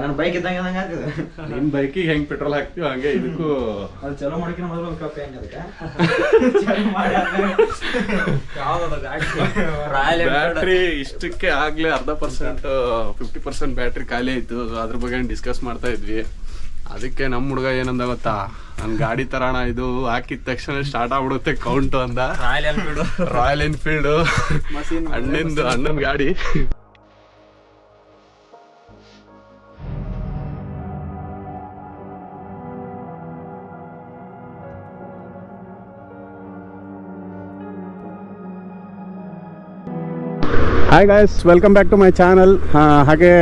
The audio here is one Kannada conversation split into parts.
ನನ್ನ ಬೈಕ್ ಇದ್ದಂಗೆ ಇದ್ದಂಗೆ ಆಗ್ತದೆ. ನಿನ್ ಬೈಕಿಗೆ ಹೆಂಗ್ ಪೆಟ್ರೋಲ್ ಹಾಕ್ತಿವ ಹಂಗೆ ಇದಕ್ಕೂ ಅದು ಚಲೋ ಮಾಡಿಕಿನ ಮೊದಲು ಒಂದು ಕಪ್ ಹೆಂಗೆ ಅದಕ್ಕೆ? ಚಲೋ ಮಾಡಿ ರಾಯಲ್ ಬ್ಯಾಟ್ರಿ ಇಷ್ಟಕ್ಕೆ ಆಗ್ಲೇ ಅರ್ಧ ಪರ್ಸೆಂಟ್ ಫಿಫ್ಟಿ ಪರ್ಸೆಂಟ್ ಬ್ಯಾಟ್ರಿ ಖಾಲಿ ಆಯ್ತು. ಅದ್ರ ಬಗ್ಗೆ ಡಿಸ್ಕಸ್ ಮಾಡ್ತಾ ಇದ್ವಿ. ಅದಕ್ಕೆ ನಮ್ಮ ಹುಡುಗ ಏನಂದ ಗೊತ್ತಾ? ನನ್ ಗಾಡಿ ತರೋಣ ಇದು ಹಾಕಿದ ತಕ್ಷಣ ಸ್ಟಾರ್ಟ್ ಆಗ್ಬಿಡುತ್ತೆ ಕೌಂಟ್ ಅಂದ. ರಾಯಲ್ ಎನ್ಫೀಲ್ಡ್ ರಾಯಲ್ ಎನ್ಫೀಲ್ಡ್ ಅಣ್ಣಂದು ಅಣ್ಣನ ಗಾಡಿ. Hi guys welcome back to my channel ಹಾಗೆ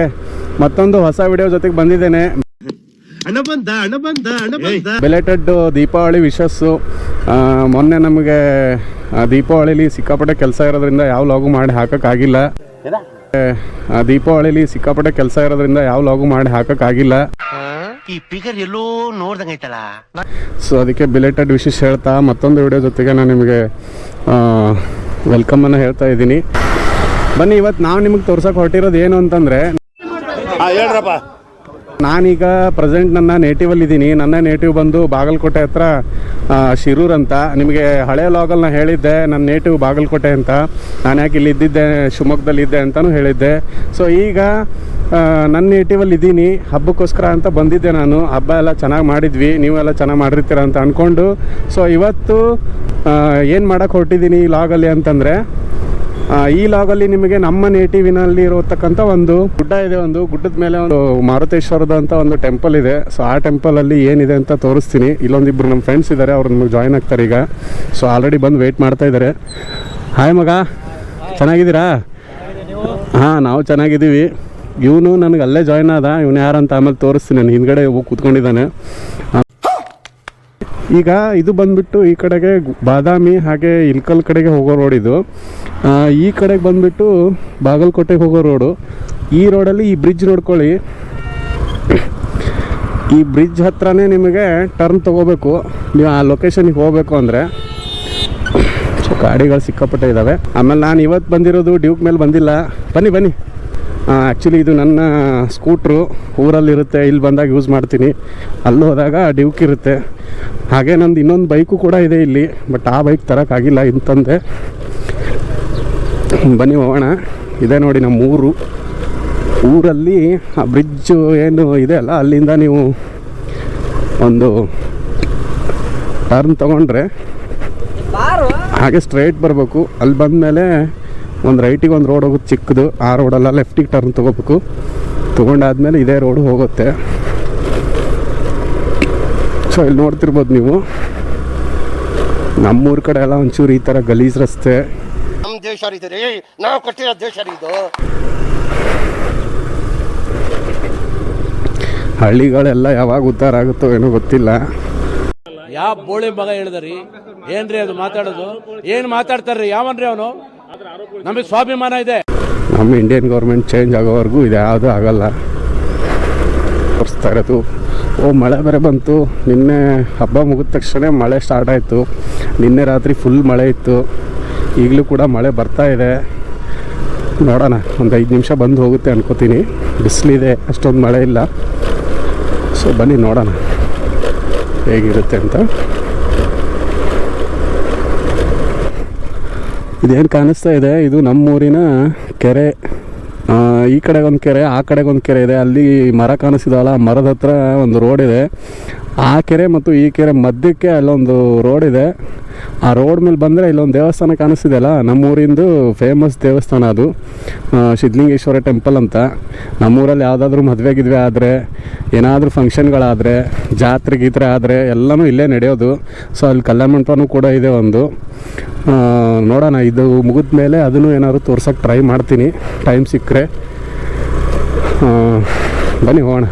ಮತ್ತೊಂದು ಹೊಸ ವಿಡಿಯೋ ಜೊತೆಗೆ ಬಂದಿದ್ದೇನೆ. ಬೆಲೆಟೆಡ್ ದೀಪಾವಳಿ ವಿಶಸ್ಸು ಮೊನ್ನೆ ನಮಗೆ ಆ, ದೀಪಾವಳಿಲಿ ಸಿಕ್ಕಾಪಟ್ಟೆ ಕೆಲಸ ಇರೋದ್ರಿಂದ ಯಾವ ಲಾಗು ಮಾಡಿ ಹಾಕೋಕ್ಕಾಗಿಲ್ಲ. ಆ, ದೀಪಾವಳಿಲಿ ಸಿಕ್ಕಾಪಟ್ಟೆ ಕೆಲಸ ಇರೋದ್ರಿಂದ ಯಾವ ಲಾಗು ಮಾಡಿ ಹಾಕೋಕ್ಕಾಗಿಲ್ಲ. ಈ ಎಲ್ಲೋ ಸೊ ಅದಕ್ಕೆ ಬಿಲೆಟೆಡ್ ವಿಶೇಷ ಹೇಳ್ತಾ ಮತ್ತೊಂದು ವಿಡಿಯೋ ಜೊತೆಗೆ ನಾನು ನಿಮಗೆ ವೆಲ್ಕಮನ್ನು ಹೇಳ್ತಾ ಇದ್ದೀನಿ. ಬನ್ನಿ ಇವತ್ತು ನಾವು ನಿಮಗೆ ತೋರ್ಸಕ್ಕೆ ಹೊರಟಿರೋದು ಏನು ಅಂತಂದರೆ ಹೇಳ್ರಪ್ಪ. ನಾನೀಗ ಪ್ರೆಸೆಂಟ್ ನನ್ನ ನೇಟಿವಲ್ಲಿ ಇದ್ದೀನಿ ನನ್ನ ನೇಟಿವ್ ಬಂದು ಬಾಗಲಕೋಟೆ ಹತ್ರ ಶಿರೂರ್ ಅಂತ. ನಿಮಗೆ ಹಳೆ ಲಾಗಲ್ಲಿ ನಾನು ಹೇಳಿದ್ದೆ ನನ್ನ ನೇಟಿವ್ ಬಾಗಲಕೋಟೆ ಅಂತ. ನಾನು ಯಾಕೆ ಇಲ್ಲಿ ಇದ್ದಿದ್ದೆ ಶಿವಮೊಗ್ಗದಲ್ಲಿದ್ದೆ ಅಂತಲೂ ಹೇಳಿದ್ದೆ. ಸೊ ಈಗ ನನ್ನ ನೇಟಿವಲ್ಲಿ ಇದ್ದೀನಿ ಹಬ್ಬಕ್ಕೋಸ್ಕರ ಅಂತ ಬಂದಿದ್ದೆ ನಾನು. ಹಬ್ಬ ಎಲ್ಲ ಚೆನ್ನಾಗಿ ಮಾಡಿದ್ವಿ. ನೀವೆಲ್ಲ ಚೆನ್ನಾಗಿ ಮಾಡಿರ್ತೀರ ಅಂತ ಅಂದ್ಕೊಂಡು ಸೊ ಇವತ್ತು ಏನು ಮಾಡೋಕ್ಕೆ ಹೊರಟಿದ್ದೀನಿ ಈ ಲಾಗಲ್ಲಿ ಅಂತಂದರೆ ಈ ಲಾಗಲ್ಲಿ ನಿಮಗೆ ನಮ್ಮ ನೇಟಿವಿನಲ್ಲಿ ಇರತಕ್ಕಂಥ ಒಂದು ಗುಡ್ಡ ಇದೆ, ಒಂದು ಗುಡ್ಡದ ಮೇಲೆ ಒಂದು ಮಾರುತೇಶ್ವರದ ಅಂತ ಒಂದು ಟೆಂಪಲ್ ಇದೆ. ಸೊ ಆ ಟೆಂಪಲಲ್ಲಿ ಏನಿದೆ ಅಂತ ತೋರಿಸ್ತೀನಿ. ಇಲ್ಲೊಂದಿಬ್ರು ನಮ್ಮ ಫ್ರೆಂಡ್ಸ್ ಇದ್ದಾರೆ, ಅವ್ರು ನಮಗೆ ಜಾಯ್ನ್ ಆಗ್ತಾರೆ ಈಗ. ಸೊ ಆಲ್ರೆಡಿ ಬಂದು ವೆಯ್ಟ್ ಮಾಡ್ತಾ ಇದ್ದಾರೆ. ಹಾಯ್ ಮಗ. ಚೆನ್ನಾಗಿದ್ದೀರಾ? ಹಾಂ, ನಾವು ಚೆನ್ನಾಗಿದ್ದೀವಿ. ಇವನು ನನಗೆ ಅಲ್ಲೇ ಜಾಯ್ನ್ ಆದ. ಇವನು ಯಾರಂತ ಆಮೇಲೆ ತೋರಿಸ್ತೀನಿ. ನಾನು ಹಿಂದ್ಗಡೆ ಹೋಗಿ ಕೂತ್ಕೊಂಡಿದ್ದಾನೆ. ಈಗ ಇದು ಬಂದ್ಬಿಟ್ಟು ಈ ಕಡೆಗೆ ಬಾದಾಮಿ ಹಾಗೆ ಇಲ್ಕಲ್ ಕಡೆಗೆ ಹೋಗೋ ರೋಡ್ ಇದು. ಈ ಕಡೆಗೆ ಬಂದ್ಬಿಟ್ಟು ಬಾಗಲಕೋಟೆಗೆ ಹೋಗೋ ರೋಡು ಈ ರೋಡಲ್ಲಿ ಈ ಬ್ರಿಡ್ಜ್ ನೋಡ್ಕೊಳ್ಳಿ. ಈ ಬ್ರಿಡ್ಜ್ ಹತ್ರನೇ ನಿಮಗೆ ಟರ್ನ್ ತೊಗೋಬೇಕು. ನೀವು ಆ ಲೊಕೇಶನಿಗೆ ಹೋಗಬೇಕು ಅಂದರೆ. ಸೊ, ಗಾಡಿಗಳು ಸಿಕ್ಕಾಪಟ್ಟೆ ಇದ್ದಾವೆ ಆಮೇಲೆ ನಾನು ಇವತ್ತು ಬಂದಿರೋದು ಡ್ಯೂಕ್ ಮೇಲೆ ಬಂದಿಲ್ಲ. ಬನ್ನಿ ಬನ್ನಿ. ಆ್ಯಕ್ಚುಲಿ ಇದು ನನ್ನ ಸ್ಕೂಟ್ರು ಊರಲ್ಲಿರುತ್ತೆ. ಇಲ್ಲಿ ಬಂದಾಗ ಯೂಸ್ ಮಾಡ್ತೀನಿ. ಅಲ್ಲಿ ಹೋದಾಗ ಡ್ಯೂಕ್ ಇರುತ್ತೆ. ಹಾಗೆ ನಂದು ಇನ್ನೊಂದು ಬೈಕು ಕೂಡ ಇದೆ ಇಲ್ಲಿ ಬಟ್ ಆ ಬೈಕ್ ತರೋಕ್ಕಾಗಿಲ್ಲ ಇಂತಂದೆ ಬನ್ನಿ ಹೋಗೋಣ. ಇದೆ ನೋಡಿ ನಮ್ಮ ಊರು. ಊರಲ್ಲಿ ಆ ಬ್ರಿಡ್ಜು ಏನು ಇದೆ ಅಲ್ಲ ಅಲ್ಲಿಂದ ನೀವು ಒಂದು ಟರ್ನ್ ತೊಗೊಂಡ್ರೆ ಹಾಗೆ ಸ್ಟ್ರೈಟ್ ಬರಬೇಕು. ಅಲ್ಲಿ ಬಂದಮೇಲೆ ಒಂದು ರೈಟಿಗೆ ಒಂದು ರೋಡ್ ಹೋಗುತ್ತೆ ಚಿಕ್ಕದು. ಆ ರೋಡೆಲ್ಲ ಲೆಫ್ಟಿಗೆ ಟರ್ನ್ ತೊಗೋಬೇಕು. ತೊಗೊಂಡಾದ್ಮೇಲೆ ಇದೇ ರೋಡು ಹೋಗುತ್ತೆ. ಸೊ ಇಲ್ಲಿ ನೋಡ್ತಿರ್ಬೋದು ನೀವು. ನಮ್ಮೂರ ಕಡೆ ಎಲ್ಲ ಒಂಚೂರು ಈ ಥರ ಗಲೀಜ್ ರಸ್ತೆ. ನಮ್ಮ ದೇಶ ರೀ ನಾವು ಕಟ್ಟಿರೋ ದೇಶ ಇದು. ಹಳ್ಳಿಗಳೆಲ್ಲ ಯಾವಾಗ ಉದ್ಧಾರ ಆಗುತ್ತೋ ಏನೋ ಗೊತ್ತಿಲ್ಲ. ಯಾವ ಬೋಳಿ ಮಗ ಹೇಳಿದ್ರಿ? ಏನ್ರಿ ಅದು ಮಾತಾಡೋದು? ಏನು ಮಾತಾಡ್ತಾರ್ರಿ? ಯಾವನ್ರಿ ಅವನು? ನಮಗೆ ಸ್ವಾಭಿಮಾನ ಇದೆ. ನಮ್ಮ ಇಂಡಿಯನ್ ಗೌರ್ಮೆಂಟ್ ಚೇಂಜ್ ಆಗೋವರೆಗೂ ಇದು ಯಾವುದೂ ಆಗಲ್ಲ. ತೋರಿಸ್ತಾ ಇರೋದು ಓ, ಮಳೆ ಬೇರೆ ಬಂತು. ನಿನ್ನೆ ಹಬ್ಬ ಮುಗಿದ ತಕ್ಷಣ ಮಳೆ ಸ್ಟಾರ್ಟ್ ಆಯಿತು. ನಿನ್ನೆ ರಾತ್ರಿ ಫುಲ್ ಮಳೆ ಇತ್ತು. ಈಗಲೂ ಕೂಡ ಮಳೆ ಬರ್ತಾ ಇದೆ. ನೋಡೋಣ, ಒಂದು ಐದು ನಿಮಿಷ ಬಂದು ಹೋಗುತ್ತೆ ಅನ್ಕೋತೀನಿ. ಬಿಸಿಲಿದೆ, ಅಷ್ಟೊಂದು ಮಳೆ ಇಲ್ಲ. ಸೊ ಬನ್ನಿ ನೋಡೋಣ ಹೇಗಿರುತ್ತೆ ಅಂತ. ಇದೇನು ಕಾಣಿಸ್ತಾ ಇದೆ? ಇದು ನಮ್ಮೂರಿನ ಕೆರೆ. ಈ ಕಡೆಗೊಂದು ಕೆರೆ, ಆ ಕಡೆಗೆ ಒಂದು ಕೆರೆ ಇದೆ. ಅಲ್ಲಿ ಮರ ಕಾಣಿಸಿದಲ್ಲ, ಮರದ ಹತ್ರ ಒಂದು ರೋಡ್ ಇದೆ. ಆ ಕೆರೆ ಮತ್ತು ಈ ಕೆರೆ ಮಧ್ಯಕ್ಕೆ ಅಲ್ಲೊಂದು ರೋಡ್ ಇದೆ. ಆ ರೋಡ್ ಮೇಲೆ ಬಂದರೆ ಇಲ್ಲೊಂದು ದೇವಸ್ಥಾನ ಕಾಣಿಸ್ತಿದೆಯಲ್ಲ? ನಮ್ಮೂರಿಂದು ಫೇಮಸ್ ದೇವಸ್ಥಾನ ಅದು. ಸಿದ್ಧಲಿಂಗೇಶ್ವರ ಟೆಂಪಲ್ ಅಂತ. ನಮ್ಮೂರಲ್ಲಿ ಯಾವುದಾದ್ರೂ ಮದುವೆ ಗಿದ್ವೆ ಆದರೆ, ಏನಾದರೂ ಫಂಕ್ಷನ್ಗಳಾದರೆ ಜಾತ್ರೆ ಗೀತ್ರೆ ಆದರೆ ಎಲ್ಲನೂ ಇಲ್ಲೇ ನಡೆಯೋದು. ಸೊ ಅಲ್ಲಿ ಕಲ್ಯಾಣ ಮಂಟಪನೂ ಕೂಡ ಇದೆ ಒಂದು. ನೋಡೋಣ, ಇದು ಮುಗಿದ ಮೇಲೆ ಅದನ್ನು ಏನಾದ್ರು ತೋರ್ಸೋಕ್ಕೆ ಟ್ರೈ ಮಾಡ್ತೀನಿ. ಟೈಮ್ ಸಿಕ್ಕರೆ. ಬನ್ನಿ ಹೋಗೋಣ.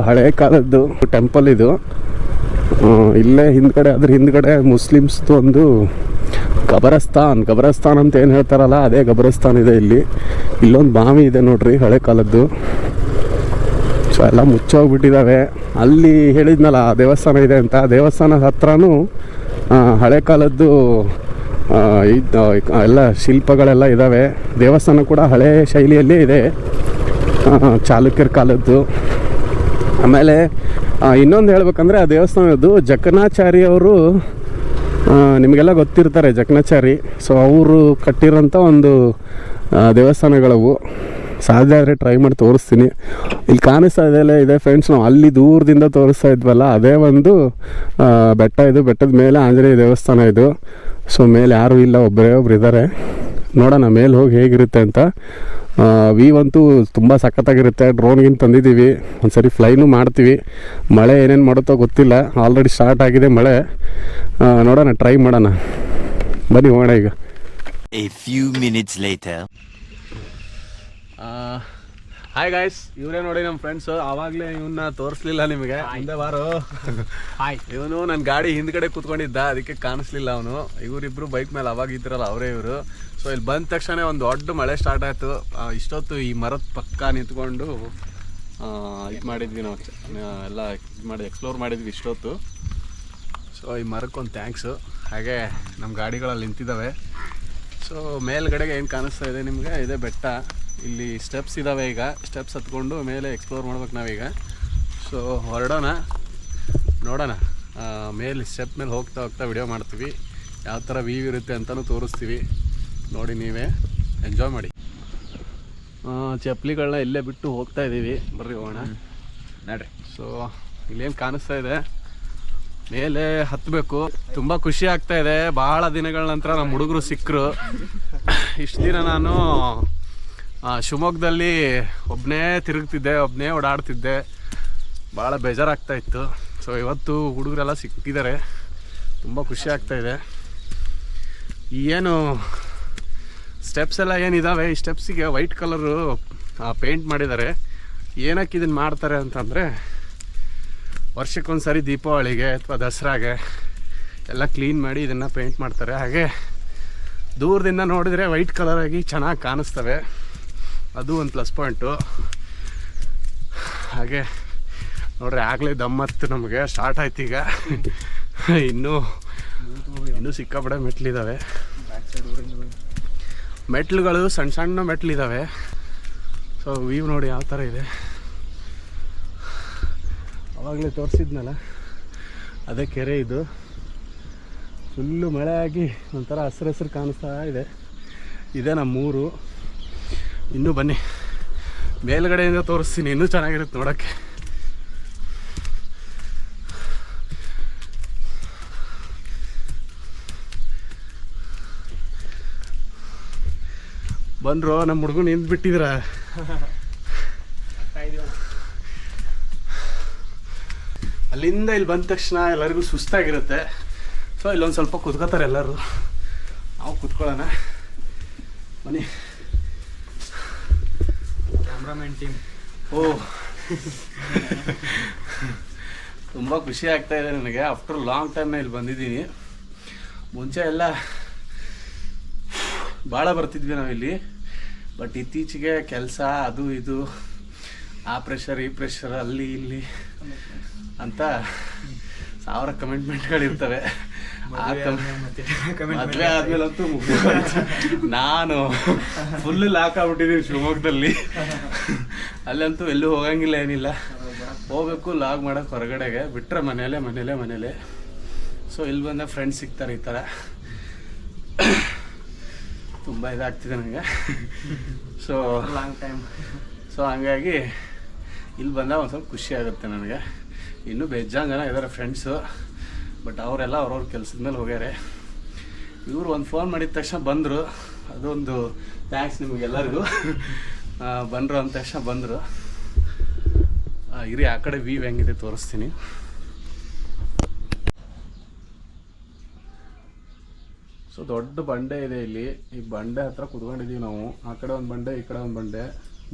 ಹಳೆ ಕಾಲದ್ದು ಟೆಂಪಲ್ ಇದು. ಇಲ್ಲೇ ಹಿಂದ್ಗಡೆ, ಅದ್ರ ಹಿಂದ್ಗಡೆ ಮುಸ್ಲಿಮ್ಸ್ದು ಒಂದು ಗಬರಸ್ತಾನ್. ಗಬರಸ್ತಾನ್ ಅಂತ ಏನು ಹೇಳ್ತಾರಲ್ಲ, ಅದೇ ಗಬರಸ್ತಾನ್ ಇದೆ ಇಲ್ಲಿ. ಇಲ್ಲೊಂದು ಬಾವಿ ಇದೆ ನೋಡ್ರಿ ಹಳೆ ಕಾಲದ್ದು. ಸೊ ಎಲ್ಲ ಮುಚ್ಚೋಗ್ಬಿಟ್ಟಿದ್ದಾವೆ ಅಲ್ಲಿ ಹೇಳಿದ್ನಲ್ಲ ದೇವಸ್ಥಾನ ಇದೆ ಅಂತ. ದೇವಸ್ಥಾನದ ಹತ್ರನೂ ಹಳೆ ಕಾಲದ್ದು ಇದು ಎಲ್ಲ ಶಿಲ್ಪಗಳೆಲ್ಲ ಇದ್ದಾವೆ ದೇವಸ್ಥಾನ ಕೂಡ ಹಳೆ ಶೈಲಿಯಲ್ಲೇ ಇದೆ. ಚಾಲುಕ್ಯರ ಕಾಲದ್ದು. ಆಮೇಲೆ ಇನ್ನೊಂದು ಹೇಳ್ಬೇಕಂದ್ರೆ ಆ ದೇವಸ್ಥಾನದ್ದು ಜಕಣಾಚಾರಿ ಅವರು ನಿಮಗೆಲ್ಲ ಗೊತ್ತಿರ್ತಾರೆ ಜಕಣಾಚಾರಿ ಸೊ ಅವರು ಕಟ್ಟಿರೋಂಥ ಒಂದು ದೇವಸ್ಥಾನಗಳವು. ಸಾಧ್ಯ ಆದರೆ ಟ್ರೈ ಮಾಡಿ ತೋರಿಸ್ತೀನಿ. ಇಲ್ಲಿ ಕಾಣಿಸ್ತಾ ಇದೆಯಲ್ಲ ಇದೆ ಫ್ರೆಂಡ್ಸ್ ನಾವು ಅಲ್ಲಿ ದೂರದಿಂದ ತೋರಿಸ್ತಾ ಇದ್ವಲ್ಲ, ಅದೇ ಒಂದು ಬೆಟ್ಟ ಇದು. ಬೆಟ್ಟದ ಮೇಲೆ ಆಂಜನೇಯ ದೇವಸ್ಥಾನ ಇದು. ಸೊ ಮೇಲೆ ಯಾರೂ ಇಲ್ಲ ಒಬ್ಬರೇ ಒಬ್ರು ನೋಡೋಣ ಮೇಲೆ ಹೋಗಿ ಹೇಗಿರುತ್ತೆ ಅಂತ. ಅಂತೂ ತುಂಬ ಸಖತ್ತಾಗಿರುತ್ತೆ. ಡ್ರೋನ್ಗಿಂತ ತಂದಿದ್ದೀವಿ. ಒಂದ್ಸರಿ ಫ್ಲೈನು ಮಾಡ್ತೀವಿ. ಮಳೆ ಏನೇನು ಮಾಡುತ್ತೋ ಗೊತ್ತಿಲ್ಲ. ಆಲ್ರೆಡಿ ಸ್ಟಾರ್ಟ್ ಆಗಿದೆ ಮಳೆ. ನೋಡೋಣ ಟ್ರೈ ಮಾಡೋಣ. ಬನ್ನಿ ಹೋಗೋಣ ಈಗ. ಹಾಯ್ ಗಾಯ್ಸ್ ಇವರೇ ನೋಡಿ ನಮ್ಮ ಫ್ರೆಂಡ್ಸ್ ಆವಾಗಲೇ ಇವನ್ನ ತೋರಿಸ್ಲಿಲ್ಲ ನಿಮಗೆ. ಹಿಂದೆ ಬಾರು. ಹಾಯ್ ಇವನು ನನ್ನ ಗಾಡಿ ಹಿಂದ್ಗಡೆ ಕುತ್ಕೊಂಡಿದ್ದ. ಅದಕ್ಕೆ ಕಾಣಿಸ್ಲಿಲ್ಲ ಅವನು. ಇವರಿಬ್ರು ಬೈಕ್ ಮೇಲೆ ಅವಾಗ ಇದ್ರಲ್ಲ ಅವರೇ ಇವರು. ಸೊ ಇಲ್ಲಿ ಬಂದ ತಕ್ಷಣ ಒಂದು ದೊಡ್ಡ ಮಳೆ ಸ್ಟಾರ್ಟ್ ಆಯಿತು. ಇಷ್ಟೊತ್ತು ಈ ಮರದ ಪಕ್ಕ ನಿಂತ್ಕೊಂಡು ಇದು ಮಾಡಿದ್ವಿ ನಾವು. ಎಲ್ಲ ಇದು ಮಾಡಿ ಎಕ್ಸ್ಪ್ಲೋರ್ ಮಾಡಿದ್ವಿ ಇಷ್ಟೊತ್ತು. ಸೊ ಈ ಮರಕ್ಕೊಂದು ಥ್ಯಾಂಕ್ಸು ಹಾಗೆ ನಮ್ಮ ಗಾಡಿಗಳಲ್ಲಿ ನಿಂತಿದ್ದಾವೆ ಸೊ ಮೇಲ್ಗಡೆಗೆ ಏನು ಕಾಣಿಸ್ತಾ ಇದೆ ನಿಮಗೆ? ಇದೆ ಬೆಟ್ಟ. ಇಲ್ಲಿ ಸ್ಟೆಪ್ಸ್ ಇದ್ದಾವೆ ಈಗ. ಸ್ಟೆಪ್ಸ್ ಹತ್ಕೊಂಡು ಮೇಲೆ ಎಕ್ಸ್ಪ್ಲೋರ್ ಮಾಡ್ಬೇಕು ನಾವೀಗ. ಸೊ ಹೊರಡೋಣ. ನೋಡೋಣ. ಮೇಲೆ ಸ್ಟೆಪ್ ಮೇಲೆ ಹೋಗ್ತಾ ಹೋಗ್ತಾ ವಿಡಿಯೋ ಮಾಡ್ತೀವಿ. ಯಾವ ಥರ ವ್ಯೂ ಇರುತ್ತೆ ಅಂತಲೂ ತೋರಿಸ್ತೀವಿ. ನೋಡಿ ನೀವೇ. ಎಂಜಾಯ್ ಮಾಡಿ. ಚಪ್ಪಲಿಗಳನ್ನ ಇಲ್ಲೇ ಬಿಟ್ಟು ಹೋಗ್ತಾ ಇದ್ದೀವಿ ಬರ್ರಿ ಹೋಗೋಣ. ನಡ್ರಿ. ಸೊ ಇಲ್ಲೇನು ಕಾಣಿಸ್ತಾ ಇದೆ. ಮೇಲೆ ಹತ್ತಬೇಕು ತುಂಬ ಖುಷಿ ಆಗ್ತಾ ಇದೆ. ಭಾಳ ದಿನಗಳ ನಂತರ ನಮ್ಮ ಹುಡುಗರು ಸಿಕ್ಕರು ಇಷ್ಟು ದಿನ ನಾನು ಶಿವಮೊಗ್ಗದಲ್ಲಿ ಒಬ್ಬನೇ ತಿರುಗ್ತಿದ್ದೆ ಒಬ್ಬನೇ ಓಡಾಡ್ತಿದ್ದೆ. ಭಾಳ ಬೇಜಾರಾಗ್ತಾ ಇತ್ತು. ಸೊ ಇವತ್ತು ಹುಡುಗರೆಲ್ಲ ಸಿಕ್ಕಿದ್ದಾರೆ. ತುಂಬ ಖುಷಿ ಆಗ್ತಾಯಿದೆ ಏನು ಸ್ಟೆಪ್ಸ್ ಎಲ್ಲ ಏನಿದ್ದಾವೆ ಈ ಸ್ಟೆಪ್ಸಿಗೆ ವೈಟ್ ಕಲರು ಪೇಂಟ್ ಮಾಡಿದ್ದಾರೆ. ಏನಕ್ಕೆ ಇದನ್ನು ಮಾಡ್ತಾರೆ ಅಂತಂದರೆ ವರ್ಷಕ್ಕೊಂದು ಸಾರಿ ದೀಪಾವಳಿಗೆ ಅಥವಾ ದಸರಾಗೆ ಎಲ್ಲ ಕ್ಲೀನ್ ಮಾಡಿ ಇದನ್ನು ಪೇಂಟ್ ಮಾಡ್ತಾರೆ. ಹಾಗೆ ದೂರದಿಂದ ನೋಡಿದರೆ ವೈಟ್ ಕಲರಾಗಿ ಚೆನ್ನಾಗಿ ಕಾಣಿಸ್ತವೆ. ಅದು ಒಂದು ಪ್ಲಸ್ ಪಾಯಿಂಟು ಹಾಗೆ ನೋಡ್ರಿ, ಆಗಲೇ ದಮ್ಮತ್ತು ನಮಗೆ ಸ್ಟಾರ್ಟ್ ಆಯ್ತು ಈಗ. ಇನ್ನೂ ಇನ್ನೂ ಸಿಕ್ಕಾಪಡೆ ಮೆಟ್ಲಿದ್ದಾವೆ ಮೆಟ್ಲುಗಳು ಸಣ್ಣ ಸಣ್ಣ ಮೆಟ್ಲಿದ್ದಾವೆ ಸೊ ವ್ಯೂ ನೋಡಿ ಯಾವ ಥರ ಇದೆ. ಅವಾಗಲೇ ತೋರಿಸಿದ್ನಲ್ಲ, ಅದೇ ಕೆರೆ ಇದು. ಫುಲ್ಲು ಮಳೆ ಆಗಿ ಒಂಥರ ಹಸಿರು ಹಸಿರು ಕಾಣಿಸ್ತಾ ಇದೆ. ಇದೇ ನಮ್ಮೂರು. ಇನ್ನೂ ಬನ್ನಿ. ಮೇಲ್ಗಡೆಯಿಂದ ತೋರಿಸ್ತೀನಿ, ಇನ್ನೂ ಚೆನ್ನಾಗಿರುತ್ತೆ ನೋಡೋಕ್ಕೆ. ಬಂದ್ರು ನಮ್ಮ ಹುಡುಗ ನಿಂತು ಬಿಟ್ಟಿದ್ರ ಅಲ್ಲಿಂದ ಇಲ್ಲಿ ಬಂದ ತಕ್ಷಣ ಎಲ್ಲರಿಗೂ ಸುಸ್ತಾಗಿರುತ್ತೆ. ಸೊ ಇಲ್ಲೊಂದು ಸ್ವಲ್ಪ ಕುತ್ಕೋತಾರೆ ಎಲ್ಲರೂ. ನಾವು ಕುತ್ಕೊಳ್ಳೋಣ. ಬನ್ನಿ. ಕ್ಯಾಮ್ರಾಮನ್ ಟೀಮ್ ಓ. ತುಂಬ ಖುಷಿ ಆಗ್ತಾ ಇದೆ ನನಗೆ. ಆಫ್ಟರ್ ಲಾಂಗ್ ಟೈಮ್ ಇಲ್ಲಿ ಬಂದಿದ್ದೀನಿ. ಮುಂಚೆ ಎಲ್ಲ ಭಾಳ ಬರ್ತಿದ್ವಿ ನಾವಿಲ್ಲಿ. ಬಟ್ ಇತ್ತೀಚೆಗೆ ಕೆಲಸ ಅದು ಇದು ಆ ಪ್ರೆಷರ್ ಈ ಪ್ರೆಷರ್ ಅಲ್ಲಿ ಇಲ್ಲಿ ಅಂತ ಸಾವಿರ ಕಮಿಟ್ಮೆಂಟ್ಗಳಿರ್ತವೆ ಮದುವೆ ಆದ್ಮೇಲಂತೂ. ನಾನು ಫುಲ್ ಲಾಕ್ ಆಗ್ಬಿಟ್ಟಿದ್ದೀನಿ ಶಿವಮೊಗ್ಗದಲ್ಲಿ. ಅಲ್ಲಂತೂ ಎಲ್ಲೂ ಹೋಗಂಗಿಲ್ಲ ಏನಿಲ್ಲ. ಹೋಗ್ಬೇಕು ಲಾಗ್ ಮಾಡೋಕೆ ಹೊರಗಡೆಗೆ. ಬಿಟ್ಟರೆ ಮನೇಲೆ ಮನೇಲೆ ಮನೇಲೆ ಸೊ ಇಲ್ಲಿ ಬಂದ ಫ್ರೆಂಡ್ಸ್ ಸಿಗ್ತಾರೆ ಈ ಥರ ತುಂಬ ಇದಾಗ್ತಿದೆ ನನಗೆ ಸೊ ಲಾಂಗ್ ಟೈಮ್ ಸೊ ಹಂಗಾಗಿ ಇಲ್ಲಿ ಬಂದಾಗ ಒಂದು ಸ್ವಲ್ಪ ಖುಷಿ ಆಗುತ್ತೆ ನನಗೆ. ಇನ್ನೂ ಬೇಜಾನ್ ಜನ ಇದ್ದಾರೆ ಫ್ರೆಂಡ್ಸು ಬಟ್ ಅವರೆಲ್ಲ ಅವ್ರವ್ರ ಕೆಲಸದ ಮೇಲೆ ಹೋಗ್ಯಾರೆ. ಇವರು ಒಂದು ಫೋನ್ ಮಾಡಿದ ತಕ್ಷಣ ಬಂದರು. ಅದೊಂದು ಥ್ಯಾಂಕ್ಸ್ ನಿಮಗೆಲ್ಲರಿಗೂ. ಬಂದರು ಅಂತ ತಕ್ಷಣ ಬಂದರು. ಇರಿ, ಆ ಕಡೆ ವೀವ್ ಹೆಂಗಿದೆ ತೋರಿಸ್ತೀನಿ. ಸೊ ದೊಡ್ಡ ಬಂಡೆ ಇದೆ ಇಲ್ಲಿ. ಈ ಬಂಡೆ ಹತ್ರ ಕುತ್ಕೊಂಡಿದ್ದೀವಿ ನಾವು. ಆ ಕಡೆ ಒಂದು ಬಂಡೆ, ಈ ಕಡೆ ಒಂದು ಬಂಡೆ.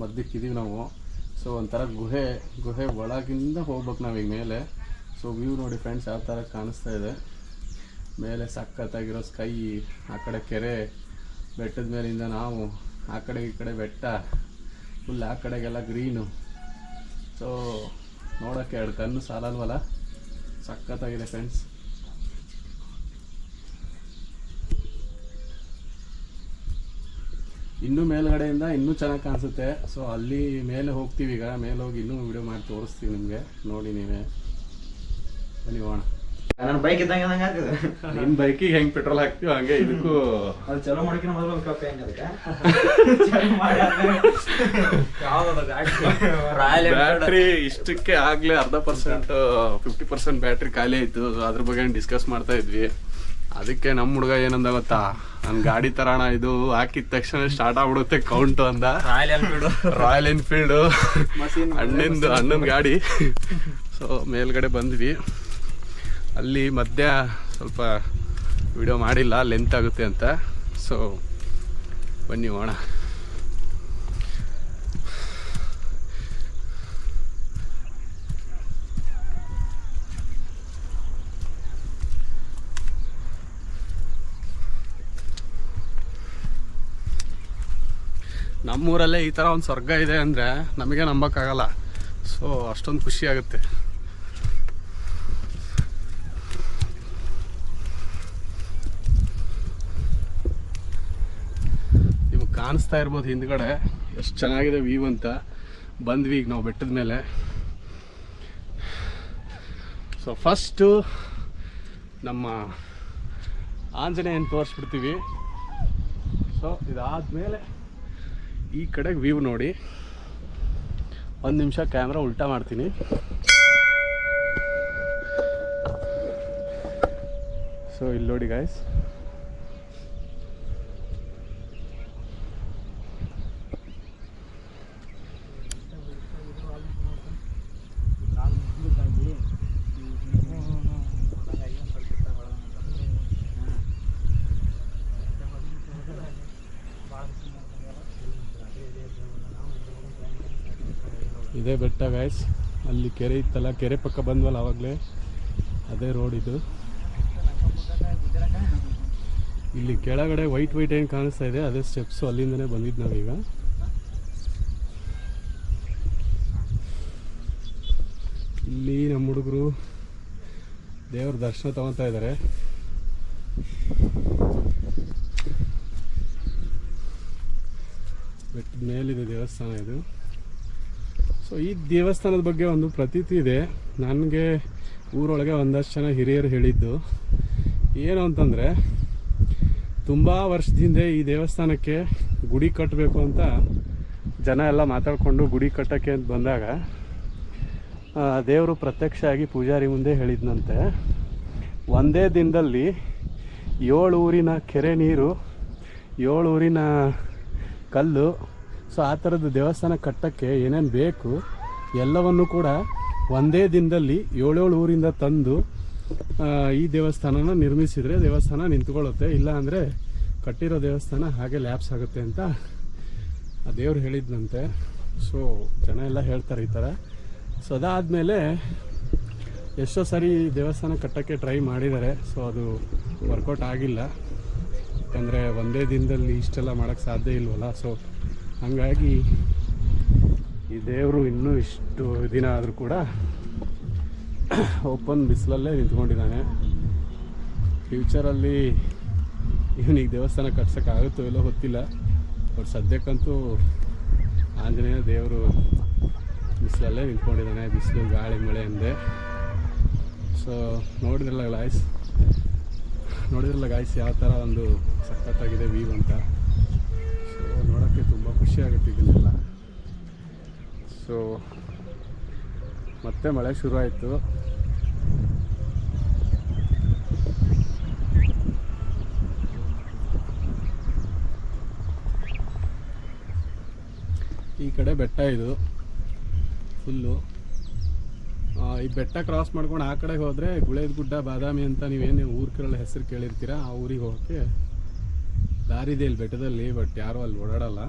ಮಧ್ಯಕ್ಕಿದ್ದೀವಿ ನಾವು. ಸೊ ಒಂಥರ ಗುಹೆ ಗುಹೆ ಒಳಗಿಂದ ಹೋಗ್ಬೇಕು ನಾವೀಗ ಮೇಲೆ. ಸೊ ವ್ಯೂ ನೋಡಿ ಫ್ರೆಂಡ್ಸ್ ಯಾವ ಥರ ಕಾಣಿಸ್ತಾ ಇದೆ. ಮೇಲೆ ಸಕ್ಕತ್ತಾಗಿರೋ ಸ್ಕೈ ಆ ಕಡೆ ಕೆರೆ, ಬೆಟ್ಟದ ಮೇಲಿಂದ ನಾವು, ಆ ಕಡೆ ಈ ಕಡೆ ಬೆಟ್ಟ. ಫುಲ್ ಆ ಕಡೆಗೆಲ್ಲ ಗ್ರೀನು ಸೊ ನೋಡೋಕ್ಕೆ ಎರಡು ಕಣ್ಣು ಸಾಲಲ್ವಲ್ಲ? ಸಖತ್ತಾಗಿದೆ ಫ್ರೆಂಡ್ಸ್ ಇನ್ನೂ ಮೇಲ್ಗಡೆಯಿಂದ ಇನ್ನೂ ಚೆನ್ನಾಗಿ ಕಾಣಿಸುತ್ತೆ. ಸೊ ಅಲ್ಲಿ ಮೇಲೆ ಹೋಗ್ತೀವಿ ಈಗ. ಮೇಲೆ ಹೋಗಿ ಇನ್ನೂ ವಿಡಿಯೋ ಮಾಡಿ ತೋರಿಸ್ತೀವಿ ನಿಮಗೆ. ನೋಡಿ ನೀವೇ. ಬನ್ನಿ, ಹೋಗೋಣ. ನನ್ನ ಬೈಕ್ ಇದ್ದಂಗೆ ಆಗ್ತದೆ. ನಿನ್ನ ಬೈಕಿಗೆ ಹೆಂಗೆ ಪೆಟ್ರೋಲ್ ಹಾಕ್ತೀವಿ ಹಂಗೆ ಇದಕ್ಕೂ ಅದು ಚಲೋ ಮಾಡ್ಕಿನ ಮೊದಲು ಒಂದು ಕಪ್ ಹೆಂಗೆ ಅದಕ್ಕೆ? ಚಲೋ ಮಾಡಿ ಬ್ಯಾಟ್ರಿ ಇಷ್ಟಕ್ಕೆ ಆಗ್ಲೇ ಅರ್ಧ ಪರ್ಸೆಂಟ್ ಫಿಫ್ಟಿ ಪರ್ಸೆಂಟ್ ಬ್ಯಾಟ್ರಿ ಖಾಲಿ ಆಯ್ತು. ಅದ್ರ ಬಗ್ಗೆ ಡಿಸ್ಕಸ್ ಮಾಡ್ತಾ ಇದ್ವಿ. ಅದಕ್ಕೆ ನಮ್ಮ ಹುಡುಗ ಏನಂದ ಗೊತ್ತಾ? ನನ್ ಗಾಡಿ ತರೋಣ ಇದು ಹಾಕಿದ ತಕ್ಷಣ ಸ್ಟಾರ್ಟ್ ಆಗ್ಬಿಡುತ್ತೆ ಕೌಂಟ್ ಅಂದ. ರಾಯಲ್ ಎನ್ಫೀಲ್ಡ್ ರಾಯಲ್ ಎನ್ಫೀಲ್ಡ್ ಅಣ್ಣಂದು ಅಣ್ಣನ ಗಾಡಿ. ಸೊ ಮೇಲ್ಗಡೆ ಬಂದ್ವಿ. ಅಲ್ಲಿ ಮಧ್ಯ ಸ್ವಲ್ಪ ವಿಡಿಯೋ ಮಾಡಿಲ್ಲ ಲೆಂತ್ ಆಗುತ್ತೆ ಅಂತ. ಸೊ ಬನ್ನಿ ಹೋಣ ನಮ್ಮೂರಲ್ಲೇ ಈ ಥರ ಒಂದು ಸ್ವರ್ಗ ಇದೆ ಅಂದರೆ ನಮಗೆ ನಂಬೋಕ್ಕಾಗಲ್ಲ. ಸೊ ಅಷ್ಟೊಂದು ಖುಷಿ ಆಗುತ್ತೆ ನಿಮಗೆ ಕಾಣಿಸ್ತಾ ಇರ್ಬೋದು ಹಿಂದ್ಗಡೆ. ಎಷ್ಟು ಚೆನ್ನಾಗಿದೆ ವ್ಯೂ ಅಂತ. ಬಂದ್ವಿ ಈಗ ನಾವು ಬೆಟ್ಟದ ಮೇಲೆ. ಸೊ ಫಸ್ಟು ನಮ್ಮ ಆಂಜನೇಯನ ತೋರಿಸ್ಬಿಡ್ತೀವಿ. ಸೊ ಇದಾದಮೇಲೆ ಈ ಕಡೆಗೆ ವ್ಯೂ ನೋಡಿ. ಒಂದು ನಿಮಿಷ ಕ್ಯಾಮ್ರಾ ಉಲ್ಟಾ ಮಾಡ್ತೀನಿ. ಸೊ ಇಲ್ಲಿ ನೋಡಿ ಗಾಯ್ಸ್ ಇದೇ ಬೆಟ್ಟ ಗಾಯ್ಸ್ ಅಲ್ಲಿ ಕೆರೆ ಇತ್ತಲ್ಲ, ಕೆರೆ ಪಕ್ಕ ಬಂದ್ವಲ್ಲ ಆವಾಗಲೇ ಅದೇ ರೋಡ್ ಇದು. ಇಲ್ಲಿ ಕೆಳಗಡೆ ವೈಟ್ ವೈಟ್ ಏನು ಕಾಣಿಸ್ತಾ ಇದೆ, ಅದೇ ಸ್ಟೆಪ್ಸು ಅಲ್ಲಿಂದನೇ ಬಂದಿದ್ದು ನಾವೀಗ. ಇಲ್ಲಿ ನಮ್ಮ ಹುಡುಗರು ದೇವ್ರ ದರ್ಶನ ತಗೊತಾ ಇದ್ದಾರೆ ಬೆಟ್ಟ ಮೇಲಿದೆ ದೇವಸ್ಥಾನ ಇದು. ಸೊ ಈ ದೇವಸ್ಥಾನದ ಬಗ್ಗೆ ಒಂದು ಪ್ರತೀತಿ ಇದೆ. ನನಗೆ ಊರೊಳಗೆ ಒಂದಷ್ಟು ಜನ ಹಿರಿಯರು ಹೇಳಿದ್ದು. ಏನು ಅಂತಂದರೆ, ತುಂಬ ವರ್ಷದಿಂದ ಈ ದೇವಸ್ಥಾನಕ್ಕೆ ಗುಡಿ ಕಟ್ಟಬೇಕು ಅಂತ ಜನ ಎಲ್ಲ ಮಾತಾಡಿಕೊಂಡು ಗುಡಿ ಕಟ್ಟೋಕ್ಕೆ ಅಂತ ಬಂದಾಗ ದೇವರು ಪ್ರತ್ಯಕ್ಷ ಆಗಿ ಪೂಜಾರಿ ಮುಂದೆ ಹೇಳಿದ್ನಂತೆ. ಒಂದೇ ದಿನದಲ್ಲಿ ಏಳು ಊರಿನ ಕೆರೆ ನೀರು, ಏಳು ಊರಿನ ಕಲ್ಲು ಸೊ ಆ ಥರದ ದೇವಸ್ಥಾನ ಕಟ್ಟೋಕ್ಕೆ ಏನೇನು ಬೇಕು ಎಲ್ಲವನ್ನು ಕೂಡ ಒಂದೇ ದಿನದಲ್ಲಿ ಏಳೇಳು ಊರಿಂದ ತಂದು ಈ ದೇವಸ್ಥಾನನ ನಿರ್ಮಿಸಿದರೆ ದೇವಸ್ಥಾನ ನಿಂತ್ಕೊಳ್ಳುತ್ತೆ. ಇಲ್ಲ ಅಂದರೆ ಕಟ್ಟಿರೋ ದೇವಸ್ಥಾನ ಹಾಗೆ ಲ್ಯಾಪ್ಸ್ ಆಗುತ್ತೆ ಅಂತ ಆ ದೇವ್ರು ಹೇಳಿದ್ನಂತೆ. ಸೊ ಜನ ಎಲ್ಲ ಹೇಳ್ತಾರೆ ಈ ಥರ ಸೊ ಅದಾದಮೇಲೆ ಎಷ್ಟೋ ಸರಿ ದೇವಸ್ಥಾನ ಕಟ್ಟೋಕ್ಕೆ ಟ್ರೈ ಮಾಡಿದ್ದಾರೆ. ಸೊ ಅದು ವರ್ಕೌಟ್ ಆಗಿಲ್ಲ. ಯಾಕಂದರೆ ಒಂದೇ ದಿನದಲ್ಲಿ ಇಷ್ಟೆಲ್ಲ ಮಾಡೋಕ್ಕೆ ಸಾಧ್ಯ ಇಲ್ವಲ್ಲ. ಸೊ ಹಾಗಾಗಿ ಈ ದೇವರು ಇನ್ನೂ ಇಷ್ಟು ದಿನ ಆದರೂ ಕೂಡ ಓಪನ್ ಬಿಸಿಲಲ್ಲೇ ನಿಂತ್ಕೊಂಡಿದ್ದಾನೆ. ಫ್ಯೂಚರಲ್ಲಿ ಇವನಿಗೆ ದೇವಸ್ಥಾನ ಕಟ್ಸೋಕ್ಕಾಗುತ್ತೋ ಇಲ್ಲೋ ಗೊತ್ತಿಲ್ಲ. ಬಟ್ ಸದ್ಯಕ್ಕಂತೂ ಆಂಜನೇಯ ದೇವರು ಬಿಸಿಲಲ್ಲೇ ನಿಂತ್ಕೊಂಡಿದ್ದಾನೆ, ಬಿಸಿಲು, ಗಾಳಿ, ಮಳೆ ಎಂದೆ ಸೊ ನೋಡಿದ್ರಲ್ಲ ಗಾಯ್ಸ್ ನೋಡಿದ್ರಲ್ಲ ಗಾಯ್ಸ್ ಯಾವ ಥರ ಒಂದು ಸಖತ್ತಾಗಿದೆ ವೀವ್ ಅಂತ? ಖುಷಿ ಆಗುತ್ತೆ ಇದನ್ನೆಲ್ಲ. ಸೊ ಮತ್ತೆ ಮಳೆ ಶುರು ಆಯಿತು. ಈ ಕಡೆ ಬೆಟ್ಟ ಇದು. ಫುಲ್ಲು ಈ ಬೆಟ್ಟ ಕ್ರಾಸ್ ಮಾಡ್ಕೊಂಡು ಆ ಕಡೆ ಹೋದರೆ ಗುಳೇದ ಗುಡ್ಡ, ಬಾದಾಮಿ ಅಂತ ನೀವೇನು ಊರ ಕಡೆ ಹೆಸರು ಕೇಳಿರ್ತೀರ, ಆ ಊರಿಗೆ ಹೋಗೋಕ್ಕೆ ದಾರಿದೆ ಇಲ್ಲಿ ಬೆಟ್ಟದಲ್ಲಿ ಬಟ್ ಯಾರೂ ಅಲ್ಲಿ ಓಡಾಡಲ್ಲ.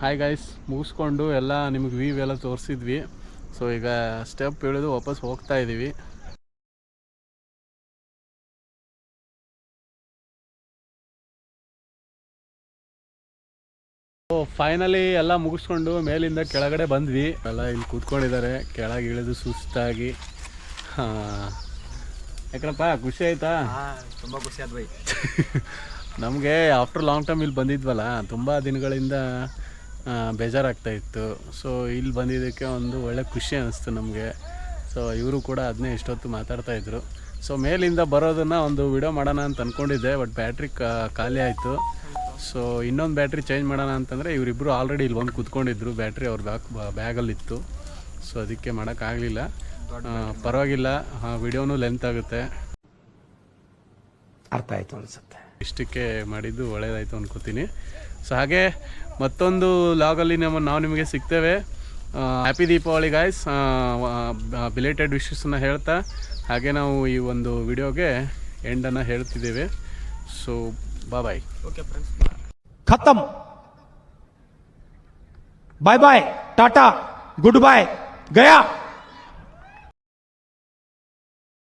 ಹಾಯ್ ಗೈಸ್ ಮುಗಿಸ್ಕೊಂಡು ಎಲ್ಲ ನಿಮಗೆ ವೀವ್ ಎಲ್ಲ ತೋರಿಸಿದ್ವಿ. ಸೊ ಈಗ ಸ್ಟೆಪ್ ಇಳಿದು ವಾಪಸ್ ಹೋಗ್ತಾ ಇದ್ದೀವಿ ಫೈನಲಿ ಎಲ್ಲ ಮುಗಿಸ್ಕೊಂಡು ಮೇಲಿಂದ ಕೆಳಗಡೆ ಬಂದ್ವಿ. ಎಲ್ಲ ಇಲ್ಲಿ ಕೂತ್ಕೊಂಡಿದ್ದಾರೆ. ಕೆಳಗೆ ಇಳಿದು ಸುಸ್ತಾಗಿ. ಹಾ. ಯಾಕಂದ್ರಪ್ಪ ಖುಷಿ ಆಯ್ತಾ? ತುಂಬಾ ಖುಷಿ ಆದ್ ಬೈ ನಮಗೆ ಆಫ್ಟರ್ ಲಾಂಗ್ ಟೈಮ್ ಇಲ್ಲಿ ಬಂದಿದ್ವಲ್ಲ ತುಂಬ ದಿನಗಳಿಂದ ಬೇಜಾರಾಗ್ತಾ ಇತ್ತು. ಸೊ ಇಲ್ಲಿ ಬಂದಿದ್ದಕ್ಕೆ ಒಂದು ಒಳ್ಳೆ ಖುಷಿ ಅನಿಸ್ತು ನಮಗೆ. ಸೊ ಇವರು ಕೂಡ ಅದನ್ನೇ ಇಷ್ಟೊತ್ತು ಮಾತಾಡ್ತಾ ಇದ್ರು. ಸೊ ಮೇಲಿಂದ ಬರೋದನ್ನ ಒಂದು ವಿಡಿಯೋ ಮಾಡೋಣ ಅಂತ ಅಂದ್ಕೊಂಡಿದ್ದೆ ಬಟ್ ಬ್ಯಾಟ್ರಿ ಖಾಲಿ ಆಯಿತು. ಸೊ ಇನ್ನೊಂದು ಬ್ಯಾಟ್ರಿ ಚೇಂಜ್ ಮಾಡೋಣ ಅಂತಂದರೆ ಇವರಿಬ್ಬರು ಆಲ್ರೆಡಿ ಇಲ್ಲಿ ಬಂದು ಕೂತ್ಕೊಂಡಿದ್ರು. ಬ್ಯಾಟ್ರಿ ಅವ್ರ ಬ್ಯಾಗ್ ಬ್ಯಾಗಲ್ಲಿತ್ತು ಸೊ ಅದಕ್ಕೆ ಮಾಡೋಕ್ಕಾಗಲಿಲ್ಲ ಪರವಾಗಿಲ್ಲ. ವಿಡಿಯೋನು ಲೆಂತ್ ಆಗುತ್ತೆ. ಅರ್ಥ ಆಯಿತು ಅನ್ಸುತ್ತೆ. ಇಷ್ಟಕ್ಕೆ ಮಾಡಿದ್ದು ಒಳ್ಳೆಯದಾಯಿತು ಅನ್ಕೋತೀನಿ. ಸೊ ಹಾಗೆ ಮತ್ತೊಂದು ಲಾಗಲ್ಲಿ ನಮ್ಮ ನಾವು ನಿಮಗೆ ಸಿಗ್ತೇವೆ. ಹ್ಯಾಪಿ ದೀಪಾವಳಿ ಗಾಯ್ಸ್ ಬಿಲೇಟೆಡ್ ವಿಶಸ್ಸನ್ನು ಹೇಳ್ತಾ ಹಾಗೆ ನಾವು ಈ ಒಂದು ವಿಡಿಯೋಗೆ ಎಂಡನ್ನು ಹೇಳ್ತಿದ್ದೇವೆ. So bye bye okay friends खत्म। Bye bye tata good bye गया।